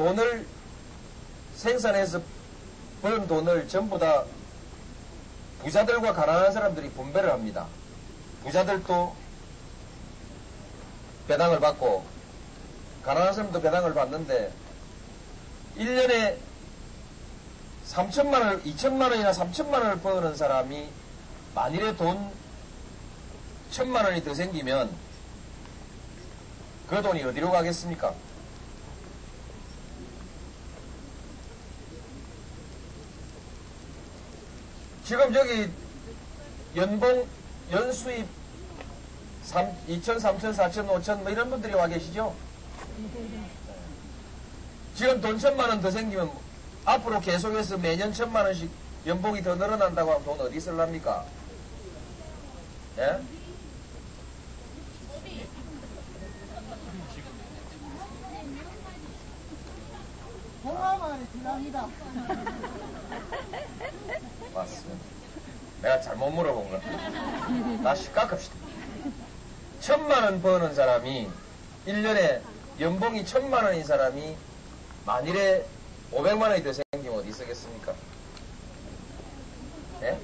돈을 생산해서 버는 돈을 전부 다 부자들과 가난한 사람들이 분배를 합니다. 부자들도 배당을 받고 가난한 사람도 배당을 받는데 1년에 3천만 원, 2천만 원이나 3천만 원을 버는 사람이 만일에 돈 천만 원이 더 생기면 그 돈이 어디로 가겠습니까? 지금 여기 연봉, 연수입 3, 2천, 3천, 4천, 5천 뭐 이런 분들이 와 계시죠? 지금 돈 천만 원 더 생기면 앞으로 계속해서 매년 천만 원씩 연봉이 더 늘어난다고 하면 돈 어디 쓸랍니까? 예? 필요합니다. 맞습니다. 내가 잘못 물어본 거야. 다시 깎읍시다. 천만 원 버는 사람이 1년에 연봉이 천만 원인 사람이 만일에 500만 원이 더 생기면 어디 쓰겠습니까? 예?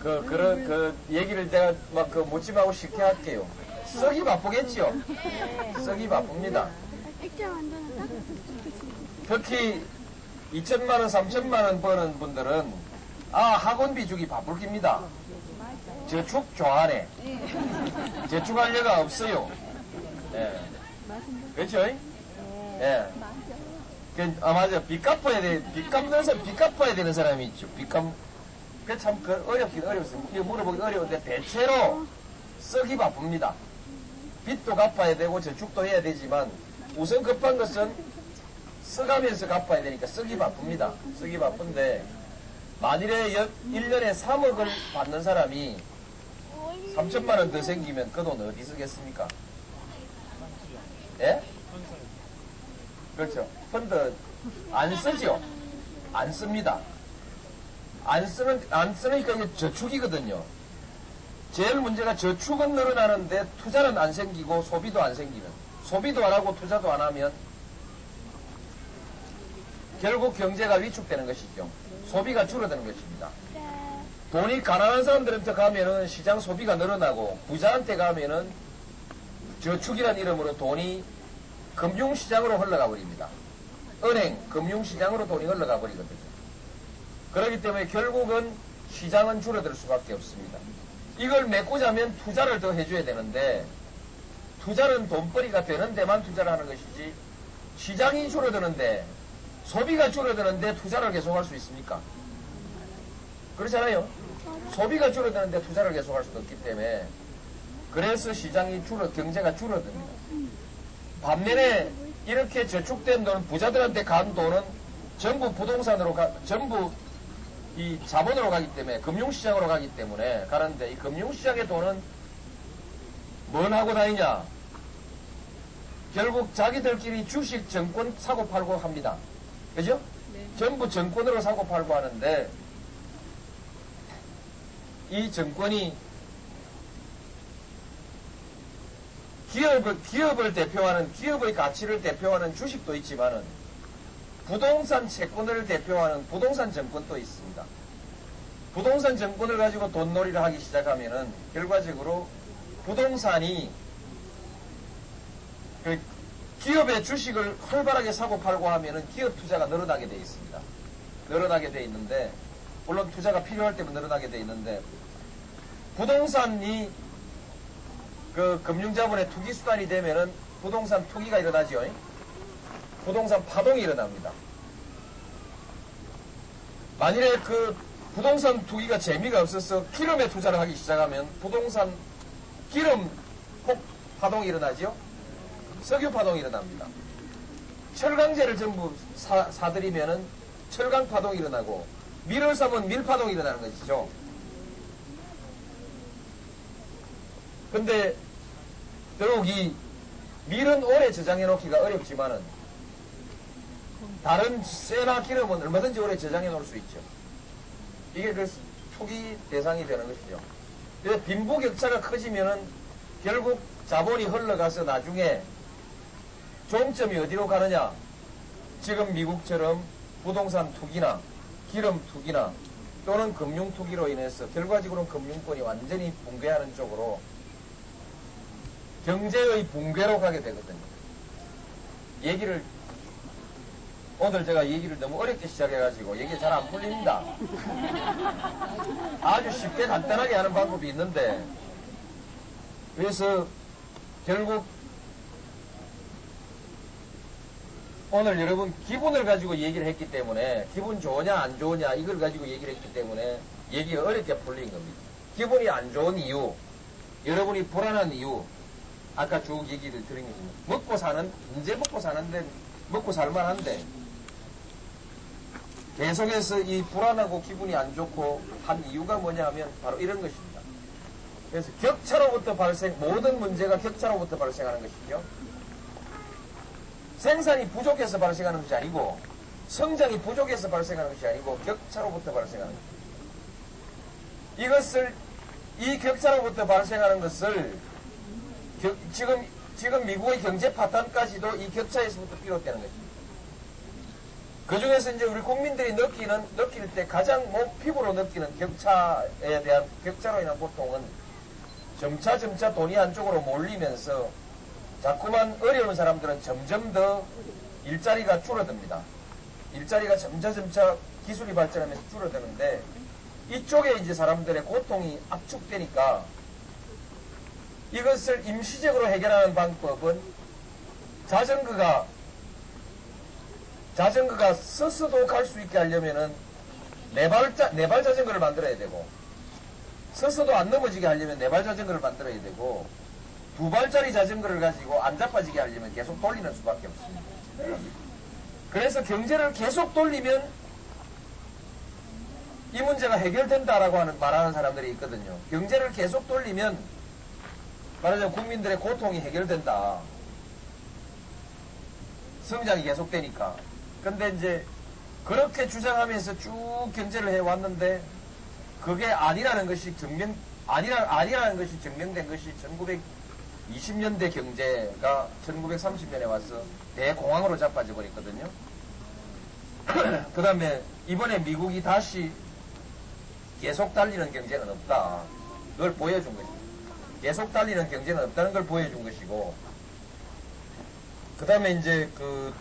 그, 그런, 그, 얘기를 내가 막그 묻지마고 쉽게 할게요. 쓰기 바쁘겠지요? 쓰기 바쁩니다. 액자 완전히 따뜻했으면 좋겠습니다. 특히 2천만 원, 3천만 원 버는 분들은 아 학원비 주기 바쁠 깁니다. 저축 좋아하네. 저축할 여가 없어요. 예. 그렇죠? 예. 그, 아 맞아. 빚 갚아야 돼. 빚 갚는 사람, 빚 갚아야 되는 사람이 있죠. 빚 갚. 그참 그 어렵긴 어렵습니다. 물어보기 어려운데 대체로 쓰기 바쁩니다. 빚도 갚아야 되고 저축도 해야 되지만 우선 급한 것은 써가면서 갚아야 되니까 쓰기 바쁩니다. 쓰기 바쁜데 만일에 연, 1년에 3억을 받는 사람이 3천만 원 더 생기면 그 돈 어디 쓰겠습니까? 예? 그렇죠. 펀드 안 쓰죠? 안 씁니다. 안 쓰는, 안 쓰니까 이게 저축이거든요. 제일 문제가 저축은 늘어나는데 투자는 안 생기고 소비도 안 생기면 소비도 안 하고 투자도 안 하면 결국 경제가 위축되는 것이죠. 소비가 줄어드는 것입니다. 돈이 가난한 사람들한테 가면은 시장 소비가 늘어나고 부자한테 가면은 저축이라는 이름으로 돈이 금융시장으로 흘러가 버립니다. 은행, 금융시장으로 돈이 흘러가 버리거든요. 그렇기 때문에 결국은 시장은 줄어들 수밖에 없습니다. 이걸 메꾸자면 투자를 더 해줘야 되는데 투자는 돈벌이가 되는 데만 투자를 하는 것이지 시장이 줄어드는데 소비가 줄어드는데 투자를 계속할 수 있습니까? 그렇잖아요. 소비가 줄어드는데 투자를 계속할 수도 없기 때문에 그래서 시장이 줄어 경제가 줄어듭니다. 반면에 이렇게 저축된 돈 부자들한테 간 돈은 전부 부동산으로 가 전부 이 자본으로 가기 때문에 금융시장으로 가기 때문에 가는데 이 금융시장의 돈은 뭘 하고 다니냐? 결국 자기들끼리 주식, 정권 사고 팔고 합니다. 그죠? 전부 정권으로 사고 팔고 하는데 이 정권이 기업을, 기업을 대표하는 기업의 가치를 대표하는 주식도 있지만은 부동산 채권을 대표하는 부동산 정권도 있습니다. 부동산 정권을 가지고 돈놀이를 하기 시작하면은 결과적으로 부동산이 그 기업의 주식을 활발하게 사고 팔고 하면은 기업 투자가 늘어나게 돼 있습니다. 늘어나게 돼 있는데 물론 투자가 필요할 때면 늘어나게 돼 있는데 부동산이 그 금융자본의 투기 수단이 되면은 부동산 투기가 일어나죠. 부동산 파동이 일어납니다. 만일에 그 부동산 투기가 재미가 없어서 기름에 투자를 하기 시작하면 부동산 기름 폭 파동이 일어나죠. 석유 파동이 일어납니다. 철강제를 전부 사, 사들이면은 철강 파동이 일어나고 밀을 사면 밀 파동이 일어나는 것이죠. 근데 더욱 이 밀은 오래 저장해 놓기가 어렵지만은 다른 쇠나 기름은 얼마든지 오래 저장해 놓을 수 있죠. 이게 그 초기 대상이 되는 것이죠. 그래서 빈부격차가 커지면은 결국 자본이 흘러가서 나중에 종점이 어디로 가느냐? 지금 미국처럼 부동산 투기나 기름 투기나 또는 금융 투기로 인해서 결과적으로는 금융권이 완전히 붕괴하는 쪽으로 경제의 붕괴로 가게 되거든요. 얘기를 오늘 제가 얘기를 너무 어렵게 시작해가지고 얘기 잘 안 풀립니다. 아주 쉽게 간단하게 하는 방법이 있는데 그래서 결국 오늘 여러분 기분을 가지고 얘기를 했기 때문에 기분 좋으냐 안 좋으냐 이걸 가지고 얘기를 했기 때문에 얘기가 어렵게 풀린 겁니다. 기분이 안 좋은 이유, 여러분이 불안한 이유, 아까 쭉 얘기를 드린 겁니다. 먹고 사는, 이제 먹고 사는데, 먹고 살만한데, 계속해서 이 불안하고 기분이 안 좋고 한 이유가 뭐냐 하면 바로 이런 것입니다. 그래서 격차로부터 발생, 모든 문제가 격차로부터 발생하는 것이죠. 생산이 부족해서 발생하는 것이 아니고, 성장이 부족해서 발생하는 것이 아니고, 격차로부터 발생하는 것입니다. 이것을, 이 격차로부터 발생하는 것을, 겨- 지금, 지금 미국의 경제 파탄까지도 이 격차에서부터 비롯되는 것입니다. 그 중에서 이제 우리 국민들이 느끼는, 느낄 때 가장 못 피부로 느끼는 격차에 대한, 격차로 인한 고통은 점차 점차 돈이 한쪽으로 몰리면서 자꾸만 어려운 사람들은 점점 더 일자리가 줄어듭니다. 일자리가 점차 점차 기술이 발전하면서 줄어드는데 이쪽에 이제 사람들의 고통이 압축되니까 이것을 임시적으로 해결하는 방법은 자전거가 자전거가 서서도 갈수 있게 하려면은 네발자 네발 자전거를 만들어야 되고 서서도 안 넘어지게 하려면 네발 자전거를 만들어야 되고 두 발짜리 자전거를 가지고 안 자빠지게 하려면 계속 돌리는 수밖에 없습니다. 그래서 경제를 계속 돌리면 이 문제가 해결된다라고 하는 말하는 사람들이 있거든요. 경제를 계속 돌리면 말하자면 국민들의 고통이 해결된다. 성장이 계속되니까. 근데 이제 그렇게 주장하면서 쭉 경제를 해왔는데 그게 아니라는 것이 증명, 아니라, 아니라는 것이 증명된 것이 1920년대 경제가 1930년에 와서 대공황으로 자빠져 버렸거든요. 그 다음에 이번에 미국이 다시 계속 달리는 경제는 없다. 그걸 보여준 것입니다. 계속 달리는 경제는 없다는 걸 보여준 것이고, 그 다음에 이제 그,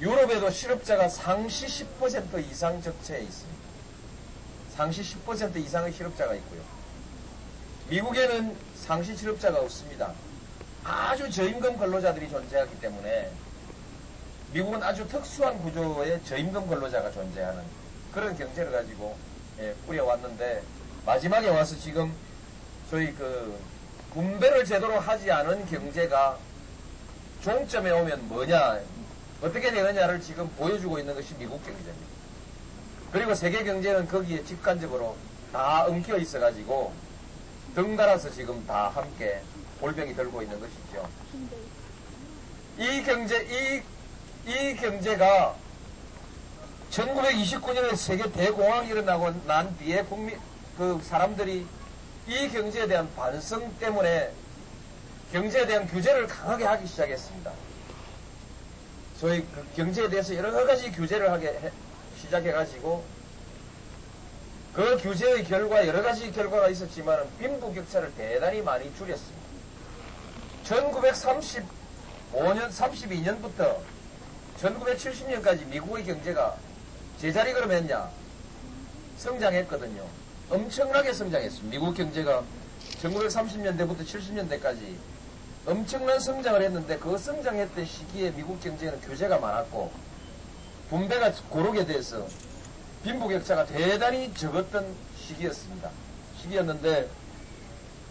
유럽에도 실업자가 상시 10% 이상 적체에 있습니다. 상시 10% 이상의 실업자가 있고요. 미국에는 상시 실업자가 없습니다. 아주 저임금 근로자들이 존재하기 때문에 미국은 아주 특수한 구조의 저임금 근로자가 존재하는 그런 경제를 가지고 예, 꾸려왔는데 마지막에 와서 지금 저희 그 분배를 제대로 하지 않은 경제가 종점에 오면 뭐냐 어떻게 되느냐를 지금 보여주고 있는 것이 미국 경제입니다. 그리고 세계 경제는 거기에 직관적으로 다 엉켜 있어가지고 덩달아서 지금 다 함께 골병이 들고 있는 것이죠. 이 경제, 이, 이 경제가 1929년에 세계 대공황이 일어나고 난 뒤에 국민, 그 사람들이 이 경제에 대한 반성 때문에 경제에 대한 규제를 강하게 하기 시작했습니다. 소위 그 경제에 대해서 여러 가지 규제를 하게 해- 시작해가지고 그 규제의 결과 여러 가지 결과가 있었지만 빈부 격차를 대단히 많이 줄였습니다. 1935년, 32년부터 1970년까지 미국의 경제가 제자리 걸음했냐? 성장했거든요. 엄청나게 성장했습니다. 미국 경제가 1930년대부터 70년대까지 엄청난 성장을 했는데 그 성장했던 시기에 미국 경제는 규제가 많았고 분배가 고르게 돼서 빈부격차가 대단히 적었던 시기였습니다. 시기였는데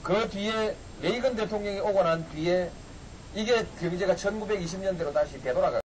그 뒤에 레이건 대통령이 오고 난 뒤에 이게 경제가 1920년대로 다시 되돌아가